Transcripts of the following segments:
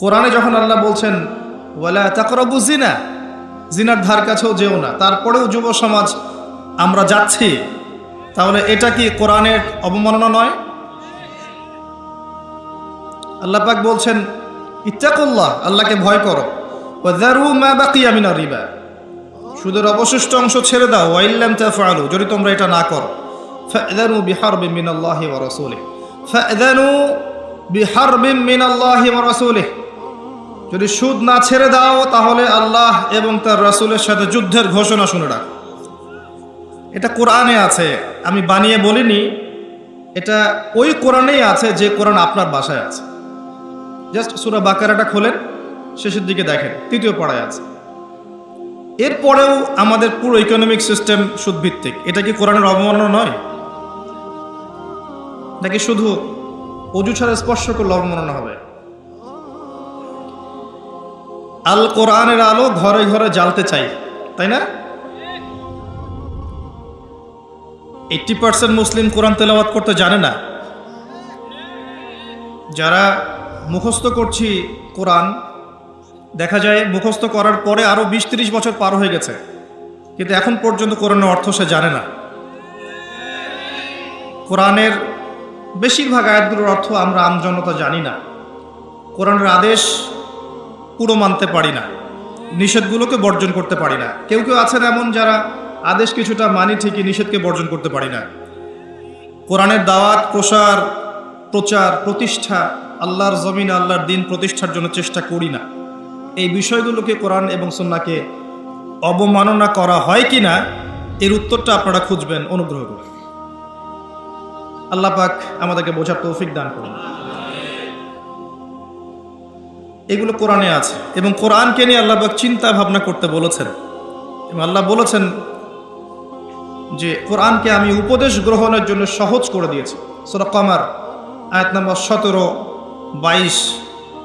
কোরআনে যখন আল্লাহ বলছেন, ওয়ালা তাকরাবু জিনা জিনার ধার কাছেও যেও না, তারপরেও যুব সমাজ, আমরা যাচ্ছি, তাহলে এটা কি কোরআনের অবমাননা নয়? আল্লাহ পাক বলছেন, ইত্তাকুল্লাহ, আল্লাহকে ভয় করো। ওয়াদারু মা বাকিয়া মিনার রিবা সুদের অবশিষ্ট অংশ ছেড়ে দাও ওয়াইল্লাম তাফআলু যদি তোমরা এটা না করো। ফা'যানু বিহারবিন মিনাল্লাহি ওয়া রাসূলিহি ফা'যানু বিহারবিন মিনাল্লাহি ওয়া রাসূলিহি যদি সুদ না ছেড়ে দাও, তাহলে আল্লাহ এবং তার রাসূলের সাথে যুদ্ধের ঘোষণা শুনে রাখ। এটা কোরআনে আছে, আমি বানিয়ে বলিনি। এটা ওই কোরআনেই আছে, যে কোরআন আপনার বাসায় আছে। জাস্ট সুরা বাকারাটা খোলেন, শেষের দিকে দেখেন, তৃতীয় পড়ায় আছে। এরপরেও আমাদের পুরো ইকোনমিক সিস্টেম সুদভিত্তিক। এটা কি কোরআনের অবমাননা নয়? নাকি শুধু অজু ছাড়া স্পর্শ করলে অবমাননা হবে? আল কোরআনের আলো ঘরে ঘরে জ্বালতে চাই, তাই না? এইটটি পার্সেন্ট মুসলিম কোরআন তেলাওয়াত করতে জানে না। যারা মুখস্থ করছি কোরআন, দেখা যায় মুখস্থ করার পরে আরও বিশ তিরিশ বছর পার হয়ে গেছে। কিন্তু এখন পর্যন্ত কোরআনের অর্থ সে জানে না। কোরআনের বেশিরভাগ আয়াতগুলোর অর্থ আমরা আমজনতা জানি না। কোরআনের আদেশ পুরো মানতে পারি না। নিষেধগুলোকে বর্জন করতে পারি না। কেউ কেউ আছেন এমন যারা আদেশ কিছুটা মানি ঠিকই নিষেধকে বর্জন করতে পারি না। কোরআনের দাওয়াত, প্রসার, প্রচার, প্রতিষ্ঠা, আল্লাহর জমিন, আল্লাহর দিন প্রতিষ্ঠার জন্য চেষ্টা করি না। এই বিষয়গুলোকে কোরআন এবং সন্নাকে অবমাননা করা হয় কি না, এর উত্তরটা আপনারা খুঁজবেন, অনুগ্রহ করে। আল্লাহ পাক আমাদেরকে বোঝার তৌফিক দান করুন। এগুলো কোরআনে আছে। এবং কোরআনকে নিয়ে আল্লাহবাক চিন্তা ভাবনা করতে বলেছেন। এবং আল্লাহ বলেছেন যে, কোরআনকে আমি উপদেশ গ্রহণের জন্য সহজ করে দিয়েছি। সোরা কমার, আয়াত নম্বর সতেরো, বাইশ,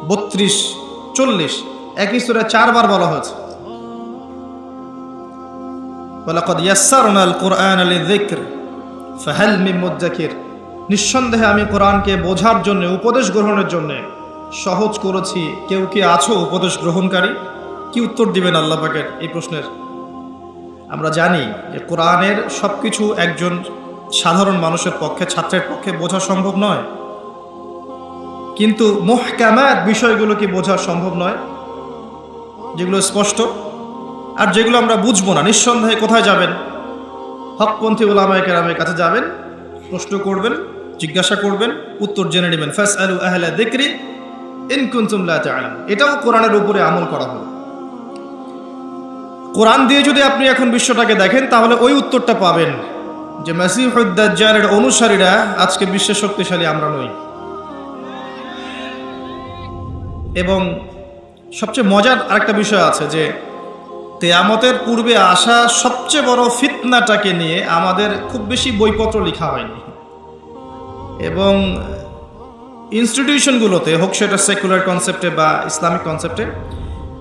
বত্রিশ, চল্লিশ, একই সুরে চারবার বলা হয়েছে। নিঃসন্দেহে আমি কোরআনকে বোঝার জন্য, উপদেশ গ্রহণের জন্য সহজ করেছি। কেউ কি আছো উপদেশ গ্রহণকারী? কি উত্তর দিবেন আল্লাহ পাকের এই প্রশ্নের? আমরা জানি যে কোরআনের সব কিছু একজন সাধারণ মানুষের পক্ষে, ছাত্রের পক্ষে বোঝা সম্ভব নয়। কিন্তু মোহকামাত বিষয়গুলো কি বোঝা সম্ভব নয়? যেগুলো স্পষ্ট। আর যেগুলো আমরা বুঝব না, নিঃসন্দেহে কোথায় যাবেন? হকপন্থী ওলামায় কেরামের কাছে যাবেন, প্রশ্ন করবেন, জিজ্ঞাসা করবেন, উত্তর জেনে নেবেন। ফাস আলু আহলা দেখরি এটাও কোরআনের উপরে আমল করা হলো। কোরআন দিয়ে যদি আপনি এখন বিশ্বটাকে দেখেন, তাহলে ওই উত্তরটা পাবেন যে মাসিহুদ্দাজ্জালের অনুসারীরা আজকে বিশ্বের শক্তিশালী, আমরা নই। এবং সবচেয়ে মজার আরেকটা বিষয় আছে যে তেয়ামতের পূর্বে আসা সবচেয়ে বড় ফিতনাটাকে নিয়ে আমাদের খুব বেশি বইপত্র লেখা হয়নি। এবং ইনস্টিটিউশনগুলোতে হোক সেটা সেকুলার কনসেপ্টে বা ইসলামিক কনসেপ্টে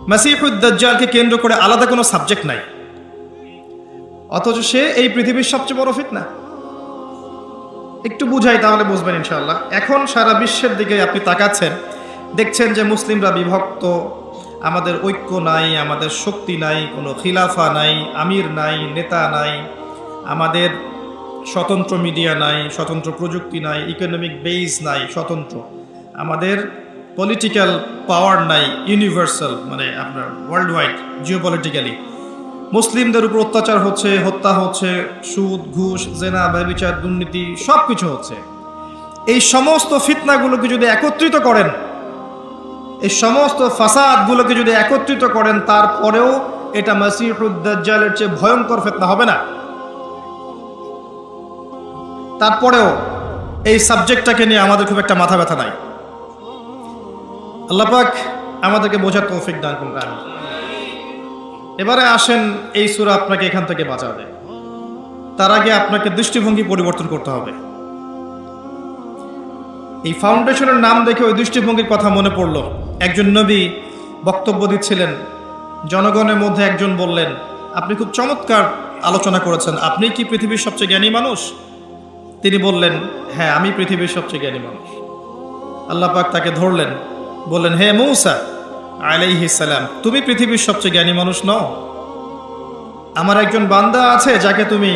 মাসিহুদ্দাজ্জালকে কেন্দ্র করে আলাদা কোনো সাবজেক্ট নাই। অথচ সে এই পৃথিবীর সবচেয়ে বড় ফিতনা একটু বুঝাই তাহলে বুঝবেন ইনশাআল্লাহ। এখন সারা বিশ্বের দিকে আপনি তাকাচ্ছেন, দেখছেন যে মুসলিমরা বিভক্ত, আমাদের ঐক্য নাই, আমাদের শক্তি নাই, কোনো খিলাফা নাই, আমির নাই, নেতা নাই, আমাদের স্বতন্ত্র মিডিয়া নাই, স্বতন্ত্র প্রযুক্তি নাই ইকোনমিক বেস নাই, স্বতন্ত্র। আমাদের পলিটিক্যাল পাওয়ার নাই ইউনিভার্সাল মানে আপনার ওয়ার্ল্ড ওয়াইড জিও পলিটিক্যালি মুসলিমদের উপর অত্যাচার হচ্ছে, হত্যা হচ্ছে, সুদ, ঘুষ, জেনা, ব্যবচার, দুর্নীতি সব কিছু হচ্ছে। এই সমস্ত ফিতনাগুলোকে যদি একত্রিত করেন, এই সমস্ত ফাসাদগুলোকে যদি একত্রিত করেন, তারপরেও এটা মাসিহুদ্দাজ্জালের চেয়ে ভয়ঙ্কর ফেতনা হবে না। তারপরেও এই সাবজেক্টটাকে নিয়ে আমাদের খুব একটা মাথা ব্যথা নাই। আল্লাপাক আমাদেরকে বোঝার তৌফিক দান করুন আমি এবারে আসেন এই সুরা আপনাকে এখান থেকে বাঁচাবে তার আগে আপনাকে দৃষ্টিভঙ্গি পরিবর্তন করতে হবে। এই ফাউন্ডেশনের নাম দেখে ওই দৃষ্টিভঙ্গির কথা মনে পড়ল। একজন নবী বক্তব্য দিচ্ছিলেন, জনগণের মধ্যে একজন বললেন, আপনি খুব চমৎকার আলোচনা করেছেন। আপনি কি পৃথিবীর সবচেয়ে জ্ঞানী মানুষ? তিনি বললেন হ্যাঁ আমি পৃথিবীর সবচেয়ে জ্ঞানী মানুষ। আল্লাহ পাক তাকে ধরলেন, বললেন, হে মৌসা সালাম, তুমি পৃথিবীর সবচেয়ে জ্ঞানী মানুষ নও। আমার একজন বান্দা আছে যাকে তুমি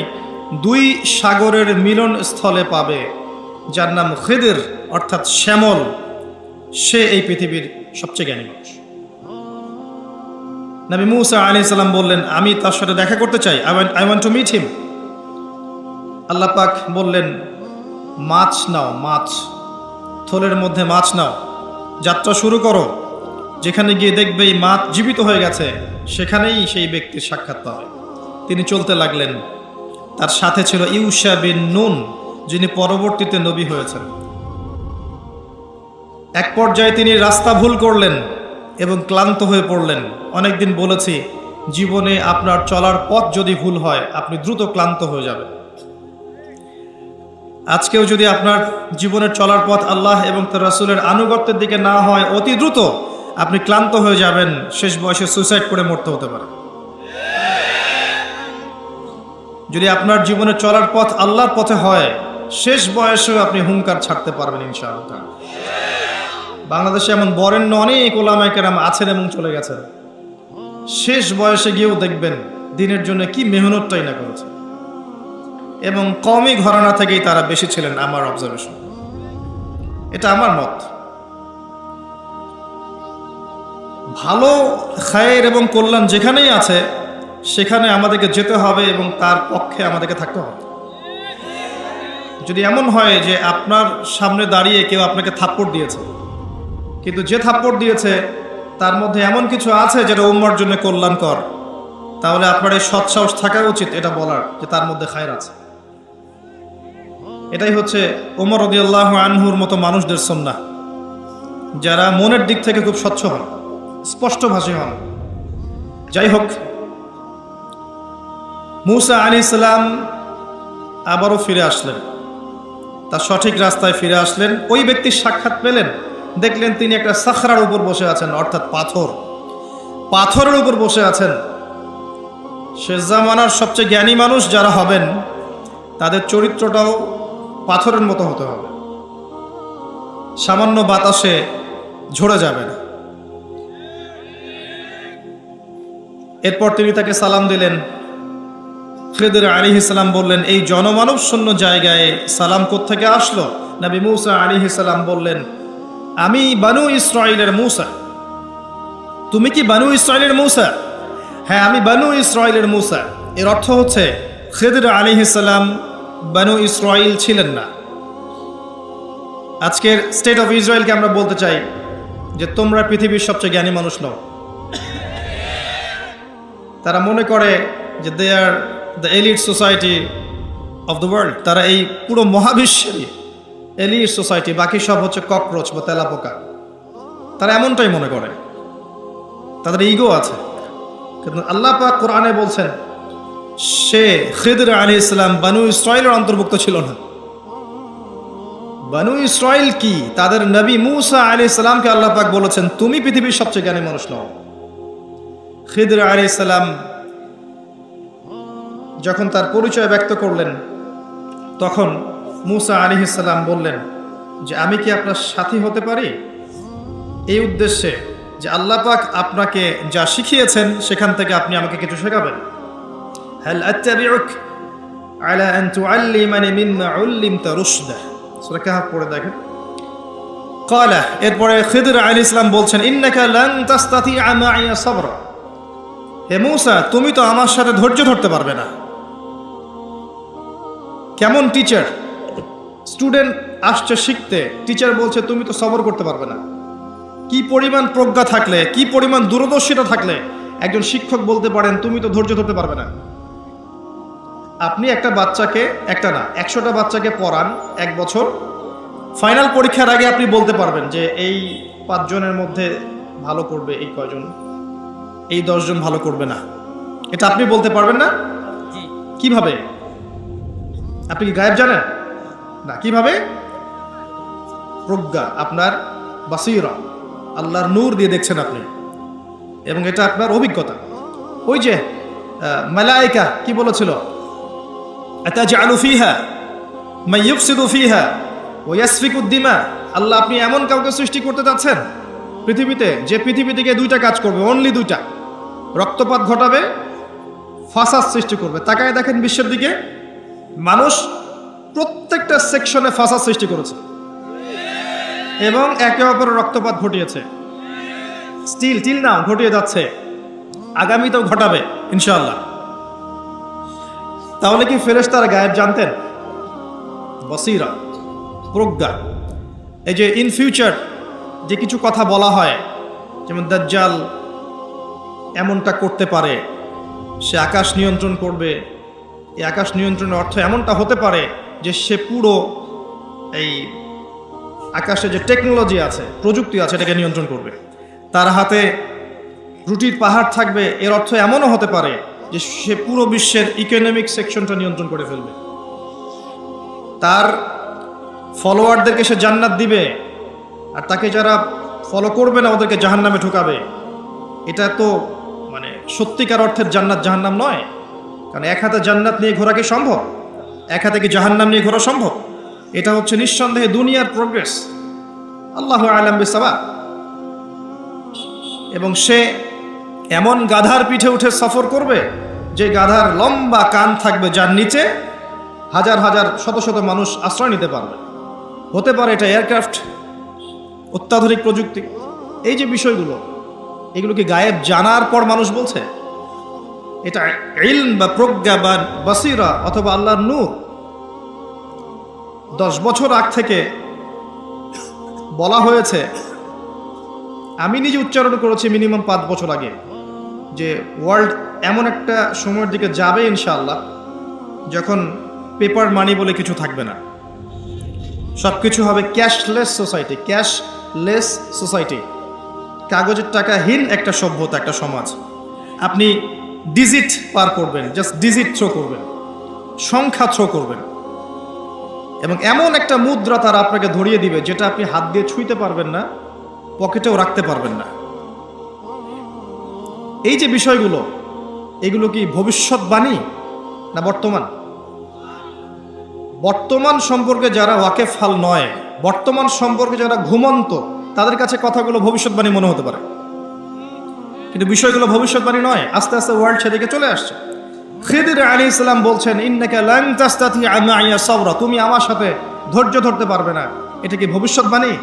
দুই সাগরের মিলন স্থলে পাবে, যার নাম খিদির, অর্থাৎ শ্যামল। সে এই পৃথিবীর সবচেয়ে জ্ঞানী মানুষ। নবী মুসা আলী সাল্লাম বললেন, আমি তার সাথে দেখা করতে চাই। I want to meet him Allah পাক বললেন, মাছ নাও, মাছ। থলের মধ্যে মাছ নাও। যাত্রা শুরু করো। যেখানে গিয়ে দেখবে এই মাছ জীবিত হয়ে গেছে, সেখানেই সেই ব্যক্তির সাক্ষাৎ পাবে। তিনি চলতে লাগলেন। তার সাথে ছিল ইউসা বিন নুন, যিনি পরবর্তীতে নবী হয়েছেন। এক পর্যায়ে তিনি রাস্তা ভুল করলেন এবং ক্লান্ত হয়ে পড়লেন। অনেকদিন বলেছি, জীবনে আপনার চলার পথ যদি ভুল হয়, আপনি দ্রুত ক্লান্ত হয়ে যাবেন। আজকেও যদি আপনার জীবনের চলার পথ আল্লাহ এবং তার রাসুলের আনুগত্যের দিকে না হয়, অতি দ্রুত আপনি ক্লান্ত হয়ে যাবেন, শেষ বয়সে সুইসাইড করে মরতে হতে পারে। যদি আপনার জীবনে চলার পথ আল্লাহর পথে হয়, শেষ বয়সেও আপনি হুঙ্কার ছাড়তে পারবেন ইনশাআল্লাহ। বাংলাদেশে এমন বরেণ্য অনেক ওলামায় কেরাম আছেন এবং চলে গেছেন। শেষ বয়সে গিয়েও দেখবেন, দিনের জন্য কি মেহনতটাই না করেছে এবং কমই ঘরানা থেকেই তারা বেশি ছিলেন আমার অবজারভেশন এটা আমার মত। ভালো, খায়ের এবং কল্যাণ যেখানেই আছে, সেখানে আমাদেরকে যেতে হবে এবং তার পক্ষে আমাদেরকে থাকতে হবে। যদি এমন হয় যে আপনার সামনে দাঁড়িয়ে কেউ আপনাকে থাপ্পড় দিয়েছে, কিন্তু যে থাপ্পড় দিয়েছে, তার মধ্যে এমন কিছু আছে যেটা উম্মার জন্য কল্যাণকর, তাহলে আপনার এই সৎসাহস থাকা উচিত, এটা বলার যে তার মধ্যে খায়ের আছে। এটাই হচ্ছে ওমর রদিয়াল্লাহ আনহুর মতো মানুষদের সন্না যারা মনের দিক থেকে খুব স্বচ্ছ হন স্পষ্টভাষী হন। যাই হোক, মুসা আলী ইসলাম আবারও ফিরে আসলেন। তার সঠিক রাস্তায় ফিরে আসলেন। ওই ব্যক্তির সাক্ষাৎ পেলেন। দেখলেন তিনি একটা সাখরার উপর বসে আছেন, অর্থাৎ পাথর। পাথরের উপর বসে আছেন। শেষ জামানার সবচেয়ে জ্ঞানী মানুষ যারা হবেন, তাদের চরিত্রটাও পাথরের মতো হতে হবে। সামান্য বাতাসে ঝরে যাবে না। এরপর তিনি তাকে সালাম দিলেন। খেদের আলী ইসলাম বললেন, এই জনমানব শূন্য জায়গায় সালাম থেকে আসলো? নবী মুসা আলী ইসলাম বললেন, আমি বানু ইসরায়েলের মুসা। তুমি কি বানু ইসরায়েলের মুসা? হ্যাঁ আমি বানু ইসরায়েলের মুসা। এর অর্থ হচ্ছে খেদর আলী ইসলাম বানু ইসরায়েল ছিলেন না। আজকের স্টেট অফ ইসরায়েলকে আমরা বলতে চাই যে তোমরা পৃথিবীর সবচেয়ে জ্ঞানী মানুষ নও। তারা মনে করে যে they are the elite society of the world তারা এই পুরো মহাবিশ্বেরই এলিট সোসাইটি বাকি সব হচ্ছে ককরোচ বা তেলাপোকা। তারা এমনটাই মনে করে। তাদের ইগো আছে। কিন্তু আল্লাহ পাক কোরআনে বলছেন সে খিদর আলী ইসলাম বানু ইসরায়েলের অন্তর্ভুক্ত ছিল না। বানু ইসরায়েল কি? তাদের নবী মুসা আলী ইসলামকে আল্লাহ পাক বলেছেন, তুমি পৃথিবীর সবচেয়ে জ্ঞানী মানুষ নও। খিদর আলী ইসলাম যখন তার পরিচয় ব্যক্ত করলেন, তখন মুসা আলী ইসলাম বললেন, যে আমি কি আপনার সাথী হতে পারি? এই উদ্দেশ্যে যে আল্লাহ পাক আপনাকে যা শিখিয়েছেন, সেখান থেকে আপনি আমাকে কিছু শেখাবেন। هل أتبعك على أن تعلمني مما علمت رشدا সূরা কাহফ পড়ে দেখেন قال এরপরে খিদর আলী ইসলাম বলছেন ইন্নাকা লান তাস্তাতিআ মাইয়া সাবরা হে মূসা তুমি তো আমার সাথে ধৈর্য ধরতে পারবে না কেমন টিচার স্টুডেন্ট আসছে শিখতে টিচার বলছে তুমি তো সবর করতে পারবে না কি পরিমাণ প্রজ্ঞা থাকলে কি পরিমাণ দূরদর্শিতা থাকলে একজন শিক্ষক বলতে পারেন তুমি তো ধৈর্য ধরতে পারবে না আপনি একটা বাচ্চাকে একটা না একশোটা বাচ্চাকে পড়ান এক বছর। ফাইনাল পরীক্ষার আগে আপনি বলতে পারবেন যে এই পাঁচজনের মধ্যে ভালো করবে এই কয়জন এই দশজন ভালো করবে না। এটা আপনি বলতে পারবেন না? কীভাবে? আপনি কি গায়েব জানেন? না কীভাবে? প্রজ্ঞা আপনার বাসিরা আল্লাহর নূর দিয়ে দেখছেন আপনি। এবং এটা আপনার অভিজ্ঞতা। ওই যে মালাইকা কি বলেছিল? আতাজআলু ফিহা মাই ইউফসিদু ফিহা ওয়া ইয়াসফিকু দিমা আল্লাহ, আপনি এমন কাউকে সৃষ্টি করতে যাচ্ছেন? পৃথিবীতে, যে পৃথিবী থেকে দুইটা কাজ করবে অনলি দুইটা। রক্তপাত ঘটাবে, ফাসাদ সৃষ্টি করবে। তাকায় দেখেন বিশ্বের দিকে, মানুষ প্রত্যেকটা সেকশনে ফাসাদ সৃষ্টি করেছে। এবং একে অপরের রক্তপাত ঘটিয়েছে। স্টিল, টিল নাও ঘটিয়ে যাচ্ছে। আগামীতেও ঘটাবে, ইনশাআল্লাহ। তাহলে কি ফেরেশতার গায়েব জানতেন? বসিরা, প্রজ্ঞা, এই যে ইন ফিউচার যে কিছু কথা বলা হয়, যেমন দাজ্জাল এমনটা করতে পারে, সে আকাশ নিয়ন্ত্রণ করবে, এই আকাশ নিয়ন্ত্রণের অর্থ এমনটা হতে পারে যে সে পুরো এই আকাশে যে টেকনোলজি আছে, প্রযুক্তি আছে, এটাকে নিয়ন্ত্রণ করবে। তার হাতে রুটির পাহাড় থাকবে, এর অর্থ এমনও হতে পারে যে সে পুরো বিশ্বের ইকোনমিক সেকশনটা নিয়ন্ত্রণ করে ফেলবে। তার ফলোয়ারদেরকে সে জান্নাত দিবে, আর তাকে যারা ফলো করবে না, ওদেরকে জাহান্নামে ঢুকাবে। এটা তো মানে সত্যিকার অর্থের জান্নাত জাহান্নাম নয়। কারণ এক হাতে জান্নাত নিয়ে ঘোরা কি সম্ভব? এক হাতে কি জাহান্নাম নিয়ে ঘোরা সম্ভব? এটা হচ্ছে নিঃসন্দেহে দুনিয়ার প্রোগ্রেস আল্লাহ আলম বিসাবা এবং সে এমন গাধার পিঠে উঠে সফর করবে যে গাধার লম্বা কান থাকবে যার নিচে হাজার হাজার শত শত মানুষ আশ্রয় নিতে পারবে। হতে পারে এটা এয়ারক্রাফট, অত্যাধুনিক প্রযুক্তি। এই যে বিষয়গুলো, এগুলো কি গায়েব জানার পর মানুষ বলছে? এটা ইলম বা প্রজ্ঞা বা বাসিরা অথবা আল্লাহর নূর। দশ বছর আগ থেকে বলা হয়েছে, আমি নিজে উচ্চারণ করেছি মিনিমাম পাঁচ বছর আগে। যে ওয়ার্ল্ড এমন একটা সময়ের দিকে যাবে ইনশাআল্লাহ, যখন পেপার মানি বলে কিছু থাকবে না। সব কিছু হবে ক্যাশলেস সোসাইটি ক্যাশলেস সোসাইটি কাগজের টাকাহীন একটা সভ্যতা, একটা সমাজ। আপনি ডিজিট পার করবেন জাস্ট ডিজিট থ্রো করবেন, সংখ্যা থ্রো করবেন। এবং এমন একটা মুদ্রা তারা আপনাকে ধরিয়ে দিবে, যেটা আপনি হাত দিয়ে ছুঁইতে পারবেন না পকেটেও রাখতে পারবেন না। এই যে বিষয়গুলো, এগুলো কি ভবিষ্যৎবাণী না বর্তমান? বর্তমান সম্পর্কে যারা ওয়াকেফাল নয়, বর্তমান সম্পর্কে যারা ঘুমন্ত, তাদের কাছে কথাগুলো ভবিষ্যৎবাণী মনে হতে পারে। কিন্তু বিষয়গুলো ভবিষ্যৎবাণী নয়, আস্তে আস্তে ওয়ার্ল্ড সেদিকে চলে আসছে। খিদির আলী ইসলাম বলছেন, ইন্নাকা লাং তাস্তাতি আমাইয়া সাবরা, তুমি আমার সাথে ধৈর্য ধরতে পারবে না। এটা কি ভবিষ্যৎবাণী?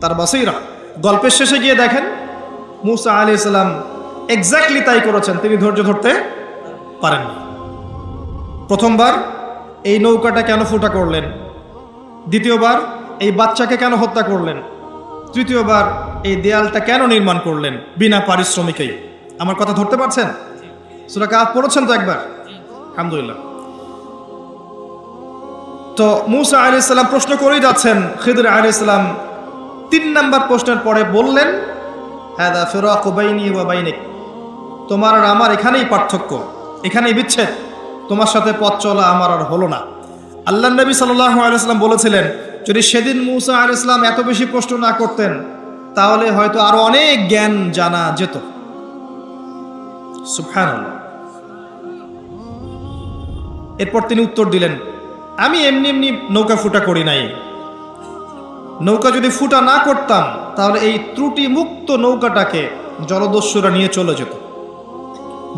তার বাসিরা, গল্পের শেষে গিয়ে দেখেন মুসা আলী ইসলাম এক্স্যাক্টলি তাই করেছেন। তিনি ধৈর্য ধরতে পারেননি প্রথমবার এই নৌকাটা কেন ফুটা করলেন? দ্বিতীয়বার এই বাচ্চাকে কেন হত্যা করলেন? তৃতীয়বার এই দেয়ালটা কেন নির্মাণ করলেন? বিনা পারিশ্রমিকেই আমার কথা ধরতে পারছেন? সুরা কাপ পড়েছেন তো একবার? আলহামদুলিল্লাহ। তো মুসা আলি ইসলাম প্রশ্ন করেই যাচ্ছেন, খিদর আলি ইসলাম তিন নাম্বার প্রশ্নের পরে বললেন হ্যাঁ ফেরাক বাইনি ওয়া বাইনিক। তোমার আর আমার এখানেই পার্থক্য, এখানেই বিচ্ছেদ। তোমার সাথে পথ চলা আমার আর হলো না। আল্লাহ নবী সাল্লাহ আলাইসলাম বলেছিলেন, যদি সেদিন মুসা আল ইসলাম এত বেশি প্রশ্ন না করতেন, তাহলে হয়তো আরও অনেক জ্ঞান জানা যেত। এরপর তিনি উত্তর দিলেন, আমি এমনি এমনি নৌকা ফুটা করি নাই। নৌকা যদি ফুটা না করতাম, তাহলে এই ত্রুটি মুক্ত নৌকাটাকে জলদস্যুরা নিয়ে চলে যেত।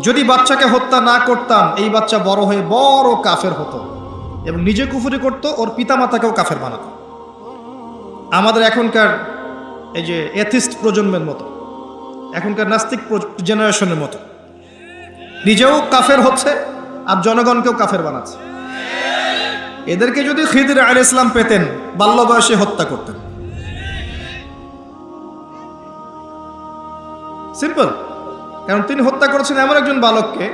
যদি বাচ্চাকে হত্যা না করতাম, এই বাচ্চা বড় হয়ে বড় কাফের হতো এবং নিজে কুফুরি করতো, ওর পিতামাতাকেও কাফের বানাতো। আমাদের এখনকার এই যে এথিস্ট প্রজন্মের মতো, এখনকার নাস্তিক জেনারেশনের মতো, নিজেও কাফের হচ্ছে আর জনগণকেও কাফের বানাচ্ছে। এদেরকে যদি খিদির আল ইসলাম পেতেন, বাল্য বয়সে হত্যা করতেন। সিম্পল কারণ তিনি হত্যা করেছেন এমন একজন বালককে,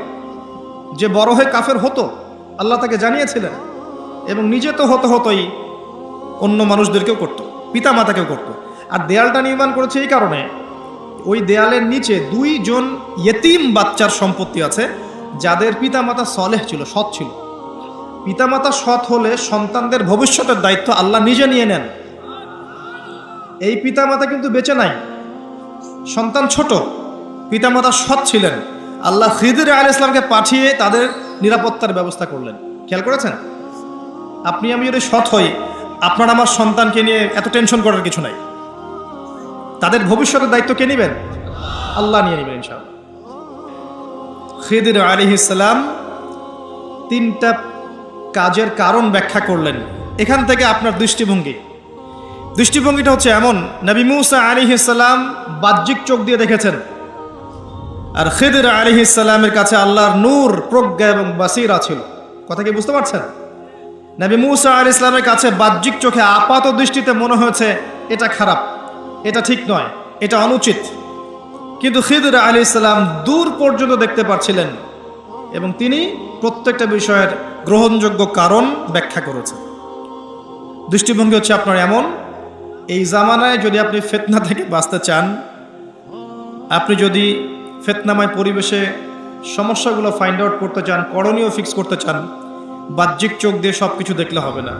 যে বড় হয়ে কাফের হতো, আল্লাহ তাকে জানিয়েছিলেন, এবং নিজে তো হতো হতোই অন্য মানুষদেরকেও করতো পিতা মাতাকেও করতো। আর দেয়ালটা নির্মাণ করেছে এই কারণে, ওই দেয়ালের নিচে দুইজন ইয়েতিম বাচ্চার সম্পত্তি আছে, যাদের পিতা পিতামাতা সলেহ ছিল, সৎ ছিল। পিতামাতা সৎ হলে সন্তানদের ভবিষ্যতের দায়িত্ব আল্লাহ নিজে নিয়ে নেন। এই পিতামাতা কিন্তু বেঁচে নাই। সন্তান ছোট, পিতামাতা সৎ ছিলেন। আল্লাহ খিদির আল ইসলামকে পাঠিয়ে তাদের নিরাপত্তার ব্যবস্থা করলেন। খেয়াল করেছেন? আপনি, আমি যদি সৎ হই, আপনার আমার সন্তানকে নিয়ে এত টেনশন করার কিছু নাই। তাদের ভবিষ্যতের দায়িত্ব কে নেবেন? আল্লাহ নিয়ে নেবেন ইনশাআল্লাহ। খিদির আলী ইসলাম তিনটা কাজের কারণ ব্যাখ্যা করলেন। এখান থেকে আপনার দৃষ্টিভঙ্গি। দৃষ্টিভঙ্গিটা হচ্ছে এমন, নবী মুসা আলী বাহ্যিক চোখ দিয়ে দেখেছেন। আর খিদির আলী কাছে আল্লাহর নূর, প্রজ্ঞা এবং বাসিরা ছিল। কথা কি বুঝতে পারছেন? নবী মুসা আলী ইসলামের কাছে বাহ্যিক চোখে আপাত দৃষ্টিতে মনে হয়েছে, এটা খারাপ, এটা ঠিক নয়, এটা অনুচিত। কিন্তু খিদির আলী ইসলাম দূর পর্যন্ত দেখতে পাচ্ছিলেন এবং তিনি প্রত্যেকটা বিষয়ের গ্রহণযোগ্য কারণ ব্যাখ্যা করেছেন। দৃষ্টিভঙ্গি হচ্ছে আপনার এমন, এই জামানায় যদি আপনি ফেতনা থেকে বাঁচতে চান, আপনি যদি ফেতনাময় পরিবেশে সমস্যাগুলো ফাইন্ড আউট করতে চান, করণীয় ফিক্স করতে চান, বাহ্যিক চোখ দিয়ে সব কিছু দেখলে হবে না।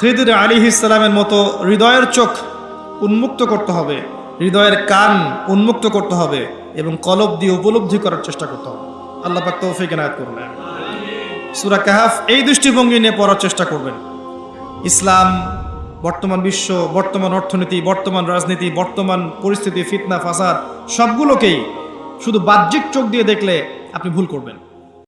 খিদির আলী ইসলামের মতো হৃদয়ের চোখ উন্মুক্ত করতে হবে, হৃদয়ের কান উন্মুক্ত করতে হবে এবং কলব দিয়ে উপলব্ধি করার চেষ্টা করতে হবে। আল্লাহ পাক তৌফিক এনায়ত করুন। সুরা কাহাফ, এই দৃষ্টিভঙ্গি নিয়ে পড়ার চেষ্টা করবেন। ইসলাম, বর্তমান বিশ্ব, বর্তমান অর্থনীতি, বর্তমান রাজনীতি, বর্তমান পরিস্থিতি, ফিতনা, ফাসাদ, সবগুলোকেই শুধু বাহ্যিক চোখ দিয়ে দেখলে আপনি ভুল করবেন।